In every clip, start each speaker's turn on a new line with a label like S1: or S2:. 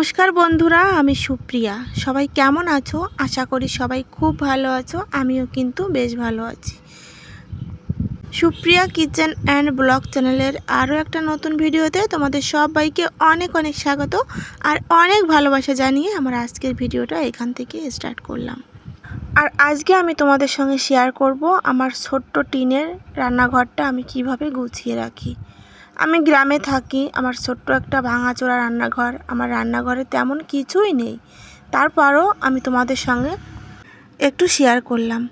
S1: নমস্কার বন্ধুরা, আমি সুপ্রিয়া। সবাই কেমন আছো? আশা করি সবাই খুব ভালো আছো, আমিও কিন্তু বেশ ভালো আছি। সুপ্রিয়া কিচেন অ্যান্ড ব্লগ চ্যানেলের আরও একটা নতুন ভিডিওতে তোমাদের সবাইকে অনেক অনেক স্বাগত আর অনেক ভালোবাসা জানিয়ে আমার আজকের ভিডিওটা এখান থেকে স্টার্ট করলাম। আর আজকে আমি তোমাদের সঙ্গে শেয়ার করব আমার ছোট্ট টিনের রান্নাঘরটা আমি কীভাবে গুছিয়ে রাখি। আমি গ্রামে থাকি, আমার ছোট্ট একটা ভাঙাচোরা রান্নাঘর। আমার রান্নাঘরে তেমন কিছুই নেই। তারপরও আমি তোমাদের সঙ্গে একটু শেয়ার করলাম।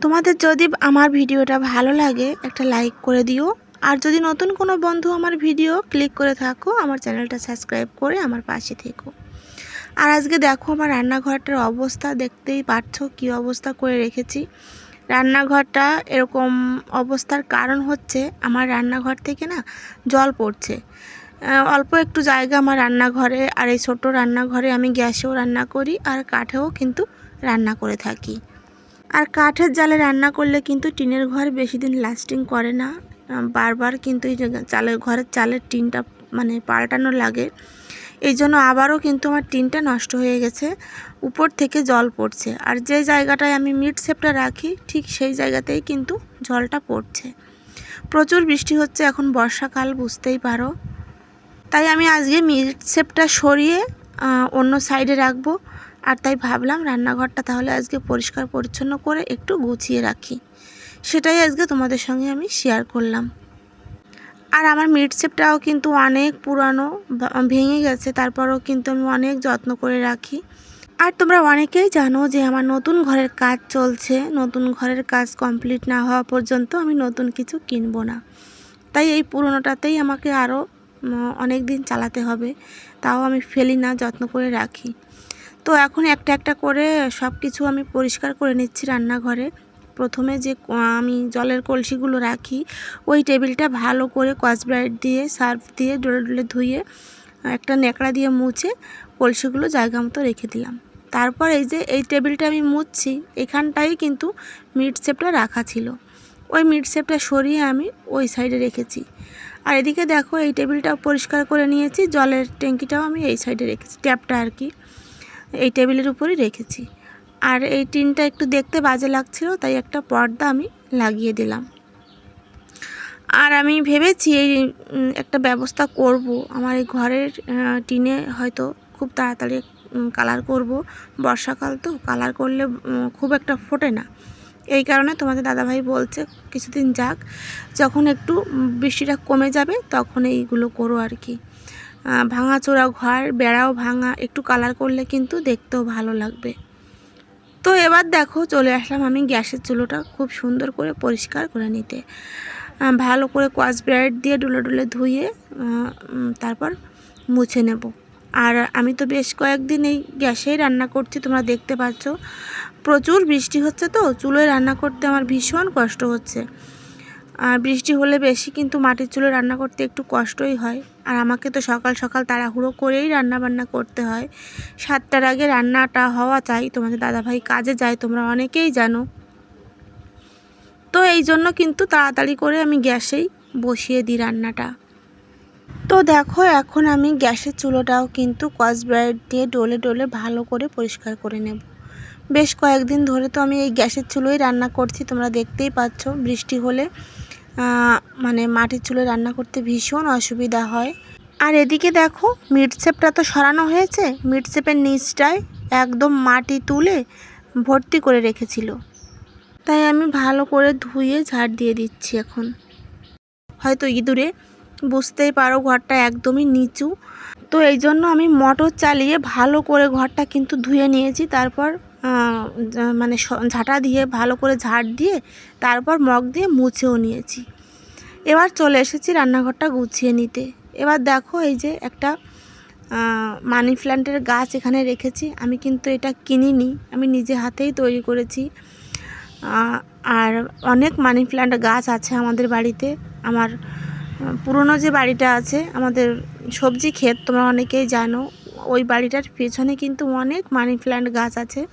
S1: তোমাদের যদি আমার ভিডিওটা ভালো লাগে, একটা লাইক করে দিও। আর যদি নতুন কোনো বন্ধু আমার ভিডিও ক্লিক করে থাকো, আমার চ্যানেলটা সাবস্ক্রাইব করে আমার পাশে থেকো। আর আজকে দেখো আমার রান্নাঘরটার অবস্থা, দেখতেই পারছ কী অবস্থা করে রেখেছি। রান্নাঘরটা এরকম অবস্থার কারণ হচ্ছে আমার রান্নাঘর থেকে না জল পড়ছে। অল্প একটু জায়গা আমার রান্নাঘরে আর এই ছোট রান্নাঘরে আমি গ্যাসেও রান্না করি আর কাঠেও কিন্তু রান্না করে থাকি। আর কাঠের জালে রান্না করলে কিন্তু টিনের ঘর বেশি দিন লাস্টিং করে না। বারবার কিন্তু এই চালের ঘরের চালের টিনটা মানে পাল্টানো লাগে। এই জন্য আবারও কিন্তু আমার টিনটা নষ্ট হয়ে গেছে। উপর থেকে জল পড়ছে। আর যে জায়গাটায় আমি মিট সেপটা রাখি, ঠিক সেই জায়গাতেই কিন্তু জলটা পড়ছে। প্রচুর বৃষ্টি হচ্ছে এখন বর্ষাকাল, বুঝতেই পারো। তাই আমি আজকে মিট সেপটা সরিয়ে অন্য সাইডে রাখব। আর তাই ভাবলাম রান্নাঘরটা তাহলে আজকে পরিষ্কার পরিচ্ছন্ন করে একটু গুছিয়ে রাখি। সেটাই আজকে তোমাদের সঙ্গে আমি শেয়ার করলাম। আর আমার মিট সেপটাও কিন্তু অনেক পুরানো ভেঙে গেছে। তারপরেও কিন্তু আমি অনেক যত্ন করে রাখি। আর তোমরা অনেকেই জানো যে আমার নতুন ঘরের কাজ চলছে। নতুন ঘরের কাজ কমপ্লিট না হওয়া পর্যন্ত আমি নতুন কিছু কিনবো না। তাই এই পুরোনোটাতেই আমাকে আরও অনেক দিন চালাতে হবে। তাও আমি ফেলি না, যত্ন করে রাখি। তো এখন একটা একটা করে সব কিছু আমি পরিষ্কার করে নিচ্ছি রান্নাঘরে। প্রথমে যে আমি জলের কলসিগুলো রাখি, ওই টেবিলটা ভালো করে কসব্রাইট দিয়ে, সার্ফ দিয়ে ডলে ডলে ধুয়ে, একটা ন্যাকড়া দিয়ে মুছে কলসিগুলো জায়গা মতো রেখে দিলাম। তারপর এই যে এই টেবিলটা আমি মুছছি, এখানটাই কিন্তু মিট সেপটা রাখা ছিল। ওই মিট সেপটা সরিয়ে আমি ওই সাইডে রেখেছি। আর এদিকে দেখো এই টেবিলটাও পরিষ্কার করে নিয়েছি, জলের ট্যাঙ্কিটাও আমি এই সাইডে রেখেছি, ট্যাপটা আর কি, এই টেবিলের উপরই রেখেছি। আর এই টিনটা একটু দেখতে বাজে লাগছিল, তাই একটা পর্দা আমি লাগিয়ে দিলাম। আর আমি ভেবেছি এই একটা ব্যবস্থা করব। আমার এই ঘরের টিনে হয়তো খুব তাড়াতাড়ি কালার করব। বর্ষাকাল তো, কালার করলে খুব একটা ফোটে না। এই কারণে তোমাদের দাদাভাই বলছে, কিছুদিন যাক, যখন একটু বৃষ্টিটা কমে যাবে, তখন এইগুলো করো আর কি। ভাঙাচোরা ঘর, বেড়াও ভাঙা, একটু কালার করলে কিন্তু দেখতেও ভালো লাগবে। তো এবার দেখো চলে আসলাম আমি গ্যাসের চুলোটা খুব সুন্দর করে পরিষ্কার করে নিতে। ভালো করে কোয়াশ ব্রাইট দিয়ে ডুলে ডুলে ধুয়ে তারপর মুছে নেব। আর আমি তো বেশ কয়েকদিন এই গ্যাসেই রান্না করছি, তোমরা দেখতে পাচ্ছ। প্রচুর বৃষ্টি হচ্ছে তো, চুলোয় রান্না করতে আমার ভীষণ কষ্ট হচ্ছে। আর বৃষ্টি হলে বেশি কিন্তু মাটির চুলে রান্না করতে একটু কষ্টই হয়। আর আমাকে তো সকাল সকাল তাড়াহুড়ো করেই রান্না বান্না করতে হয়। সাতটার আগে রান্নাটা হওয়া চাই। তোমাদের দাদাভাই কাজে যায়, তোমরা অনেকেই জানো। তো এই জন্য কিন্তু তাড়াতাড়ি করে আমি গ্যাসেই বসিয়ে দিই রান্নাটা। তো দেখো, এখন আমি গ্যাসের চুলোটাও কিন্তু কসব্রাইট দিয়ে ডলে ডলে ভালো করে পরিষ্কার করে নেব। বেশ কয়েকদিন ধরে তো আমি এই গ্যাসের চুলোই রান্না করছি, তোমরা দেখতেই পাচ্ছ। বৃষ্টি হলে মানে মাটির চুলে রান্না করতে ভীষণ অসুবিধা হয়। আর এদিকে দেখো মিটসেপটা তো সরানো হয়েছে। মিটসেপের নিচটায় একদম মাটি তুলে ভর্তি করে রেখেছিল। তাই আমি ভালো করে ধুয়ে ঝাড় দিয়ে দিচ্ছি এখন। হয়তো ইঁদুরে, বুঝতেই পারো, ঘরটা একদমই নিচু। তো এই জন্য আমি মোটর চালিয়ে ভালো করে ঘরটা কিন্তু ধুয়ে নিয়েছি। তারপর মানে ঝাঁটা দিয়ে ভালো করে ঝাড় দিয়ে তারপর মগ দিয়ে মুছেও নিয়েছি। এবার চলে এসেছি রান্নাঘরটা গুছিয়ে নিতে। এবার দেখো এই যে একটা মানি প্ল্যান্টের গাছ এখানে রেখেছি। আমি কিন্তু এটা কিনিনি, আমি নিজে হাতেই তৈরি করেছি। আর অনেক মানি প্ল্যান্ট গাছ আছে আমাদের বাড়িতে। আমার পুরনো যে বাড়িটা আছে, আমাদের সবজি ক্ষেত, তোমরা অনেকেই জানো, ওই বাড়িটার পেছনে কিন্তু অনেক মানি প্ল্যান্ট গাছ আছে।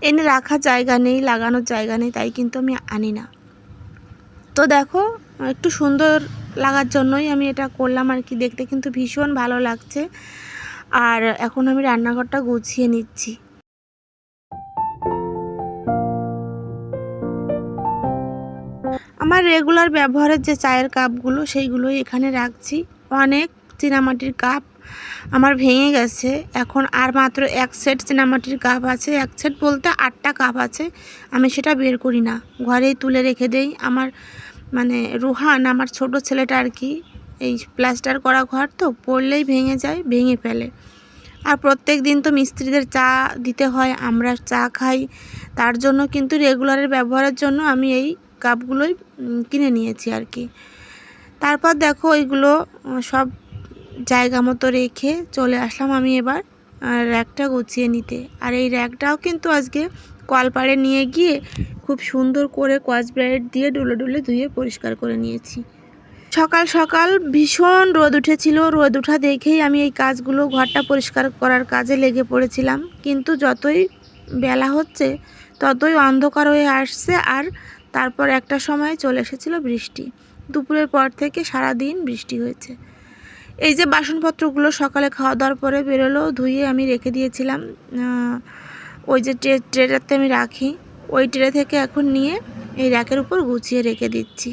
S1: এনে রাখার জায়গা নেই, লাগানোর জায়গা নেই, তাই কিন্তু আমি আনি না। তো দেখো, একটু সুন্দর লাগার জন্যই আমি এটা করলাম আর কি, দেখতে কিন্তু ভীষণ ভালো লাগছে। আর এখন আমি রান্নাঘরটা গুছিয়ে নিচ্ছি। আমার রেগুলার ব্যবহারের যে চায়ের কাপগুলো, সেইগুলোই এখানে রাখছি। অনেক চীনামাটির কাপ আমার ভেঙে গেছে। এখন আর মাত্র এক সেট চীনামাটির কাপ আছে। এক সেট বলতে আটটা কাপ আছে। আমি সেটা বের করি না। ঘরেই তুলে রেখে দেই। আমার মানে রুহান, আমার ছোট ছেলেটা আর কি, এই প্লাস্টার করা ঘর তো, পড়লেই ভেঙে যায়, ভেঙে ফেলে। আর প্রত্যেক দিন তো মিস্ত্রিদের চা দিতে হয়, আমরা চা খাই। তার জন্য কিন্তু রেগুলারের ব্যবহারের জন্য আমি এই কাপগুলোই কিনে নিয়েছি আর কি। তারপর দেখো ওইগুলো সব জায়গা মতো রেখে চলে আসলাম আমি এবার র্যাকটা গুছিয়ে নিতে। আর এই র্যাকটাও কিন্তু আজকে কলপাড়ে নিয়ে গিয়ে খুব সুন্দর করে স্কচ ব্রাইট দিয়ে ডুলে ডুলে ধুয়ে পরিষ্কার করে নিয়েছি। সকাল সকাল ভীষণ রোদ উঠেছিল। রোদ উঠা দেখেই আমি এই কাজগুলো ঘরটা পরিষ্কার করার কাজে লেগে পড়েছিলাম। কিন্তু যতই বেলা হচ্ছে, ততই অন্ধকার হয়ে আসছে। আর তারপর একটা সময়ে চলে এসেছিল বৃষ্টি। দুপুরের পর থেকে সারা দিন বৃষ্টি হয়েছে। এই যে বাসনপত্রগুলো সকালে খাওয়া দাওয়ার পরে বেরোলো, ধুয়ে আমি রেখে দিয়েছিলাম। ওই যে ট্রে ট্রেটাতে আমি রাখি। ওই ট্রে থেকে এখন নিয়ে এই র্যাকের উপর গুছিয়ে রেখে দিচ্ছি।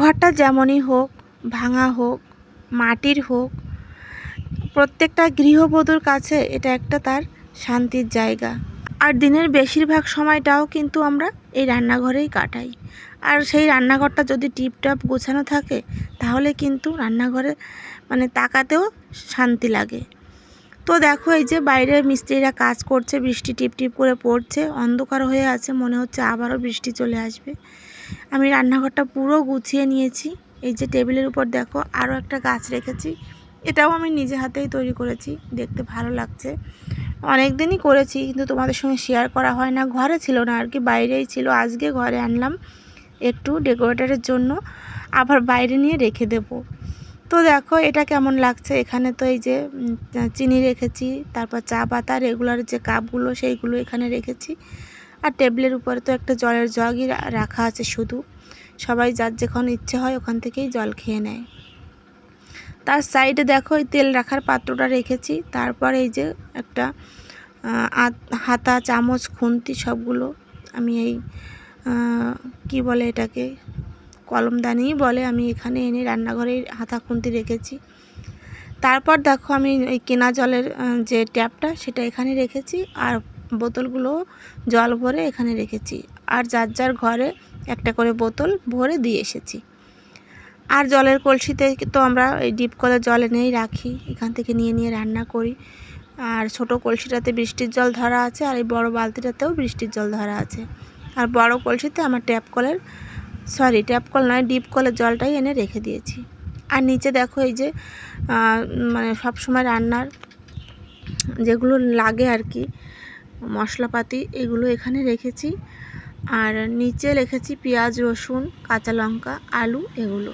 S1: ঘরটা যেমনই হোক, ভাঙা হোক, মাটির হোক, প্রত্যেকটা গৃহবধূর কাছে এটা একটা তার শান্তির জায়গা। আর দিনের বেশিরভাগ সময়টাও কিন্তু আমরা এই রান্নাঘরেই কাটাই। আর সেই রান্নাঘরটা যদি টিপটাপ গোছানো থাকে, তাহলে কিন্তু রান্নাঘরে মানে তাকাতেও শান্তি লাগে। তো দেখো, এই যে বাইরে মিস্ত্রিরা কাজ করছে, বৃষ্টি টিপ টিপ করে পড়ছে, অন্ধকার হয়ে আছে, মনে হচ্ছে আবারও বৃষ্টি চলে আসবে। আমি রান্নাঘরটা পুরো গুছিয়ে নিয়েছি। এই যে টেবিলের উপর দেখো, আরও একটা গাছ রেখেছি। এটাও আমি নিজে হাতেই তৈরি করেছি, দেখতে ভালো লাগছে। অনেক দিনই করেছি, কিন্তু তোমাদের সঙ্গে শেয়ার করা হয় না। ঘরে ছিল না আর কি, বাইরেই ছিল। আজকে ঘরে আনলাম একটু ডেকোরেটরের জন্য, আবার বাইরে নিয়ে রেখে দেব। তো দেখো, এটা কেমন লাগছে? এখানে তো এই যে চিনি রেখেছি, তারপর চা পাতা রেগুলার যে কাপগুলো, সেইগুলো এখানে রেখেছি। আর টেবিলের উপরে তো একটা জলের জগই রাখা আছে শুধু। সবাই যার যখন ইচ্ছে হয় ওখান থেকেই জল খেয়ে নেয়। তার সাইডে দেখো এই তেল রাখার পাত্রটা রেখেছি। তারপর এই যে একটা হাতা, চামচ, খুন্তি সবগুলো আমি এই কি বলে এটাকে, কলমদানিই বলে আমি এখানে এনে রান্নাঘরে হাতা, খুন্তি রেখেছি। তারপর দেখো আমি এই কেনা জলের যে ট্যাপটা সেটা এখানে রেখেছি আর বোতলগুলো জল ভরে এখানে রেখেছি। আর যার যার ঘরে একটা করে বোতল ভরে দিয়ে এসেছি। আর জলের কলসিতে তো আমরা এই ডিপ কলের জল এনেই রাখি, এখান থেকে নিয়ে নিয়ে রান্না করি। আর ছোট কলসিটাতে বৃষ্টির জল ধরা আছে আর এই বড় বালতিটাতেও বৃষ্টির জল ধরা আছে। আর বড় কলসিতে আমার ট্যাপ কলের, সরি ট্যাপ কল নয়, ডিপ কলের জলটাই এনে রেখে দিয়েছি। আর নিচে দেখো এই যে মানে সব সময় রান্নার যেগুলো লাগে আর কি, মশলাপাতি এগুলো এখানে রেখেছি। আর নিচে রেখেছি পেঁয়াজ, রসুন, কাঁচা লঙ্কা, আলু এগুলো।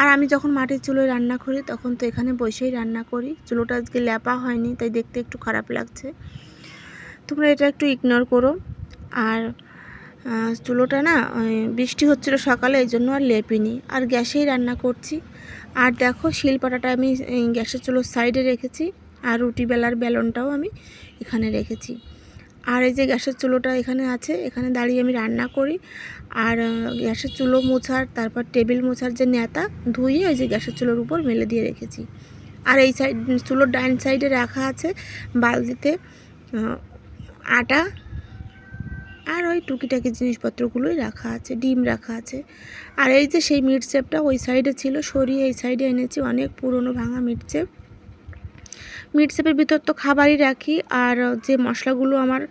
S1: আর আমি যখন মাটির চুলোয় রান্না করি, তখন তো এখানে বসেই রান্না করি। চুলোটা আজকে ল্যাপা হয়নি, তাই দেখতে একটু খারাপ লাগছে। তোমরা এটা একটু ইগনোর করো। আর চুলোটা না বৃষ্টি হচ্ছিল সকালে, এই জন্য আর লেপিনি। আর গ্যাসেই রান্না করছি। আর দেখো, শিলপাটাটা আমি গ্যাসের চুলোর সাইডে রেখেছি। আর রুটি বেলার বেলনটাও আমি এখানে রেখেছি। আর এই যে গ্যাসের চুলোটা এখানে আছে, এখানে দাঁড়িয়ে আমি রান্না করি। আর গ্যাসের চুলো মোছার, তারপর টেবিল মোছার যে নেতা ধুয়ে ওই যে গ্যাসের চুলোর উপর মেলে দিয়ে রেখেছি। আর এই সাইড চুলোর ডাইন সাইডে রাখা আছে বালতিতে আটা আর ওই টুকিটাকি জিনিসপত্রগুলোই রাখা আছে, ডিম রাখা আছে। আর এই যে সেই মিট চেপটা ওই সাইডে ছিল, সরিয়ে এই সাইডে এনেছি, অনেক পুরনো ভাঙা মিট চেপ মিট চেপের ভিতর তো খাবারই রাখি, আর যে মশলাগুলো আমার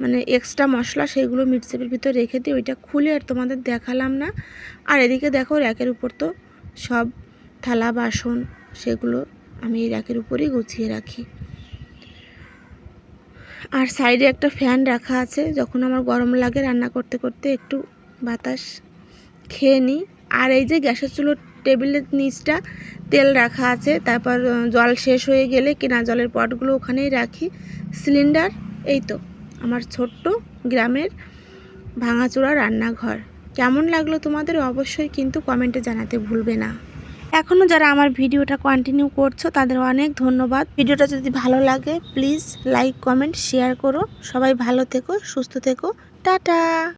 S1: মানে এক্সট্রা মশলা সেইগুলো মিট চেপের ভিতর রেখে দিই, ওইটা খুলে আর তোমাদের দেখালাম না। আর এদিকে দেখো র্যাকের উপর তো সব থালা, বাসন সেগুলো আমি এই র্যাকের উপরেই গুছিয়ে রাখি। আর সাইডে একটা ফ্যান রাখা আছে, যখন আমার গরম লাগে রান্না করতে করতে একটু বাতাস খেয়ে নিই। আর এই যে গ্যাসের চুলোর টেবিলের নিচটা তেল রাখা আছে, তারপর জল শেষ হয়ে গেলে কেনা জলের পটগুলো ওখানেই রাখি। সিলিন্ডার এই তো, আমার ছোট্ট গ্রামের ভাঙাচোড়া রান্নাঘর। কেমন লাগল তোমাদের? অবশ্যই কিন্তু কমেন্টে জানাতে ভুলবে না। এখনও যারা আমার ভিডিওটা কন্টিনিউ করছ, তাদের অনেক ধন্যবাদ। ভিডিওটা যদি ভালো লাগে প্লিজ লাইক কমেন্ট শেয়ার করো। সবাই ভালো থেকো, সুস্থ থেকো। টাটা!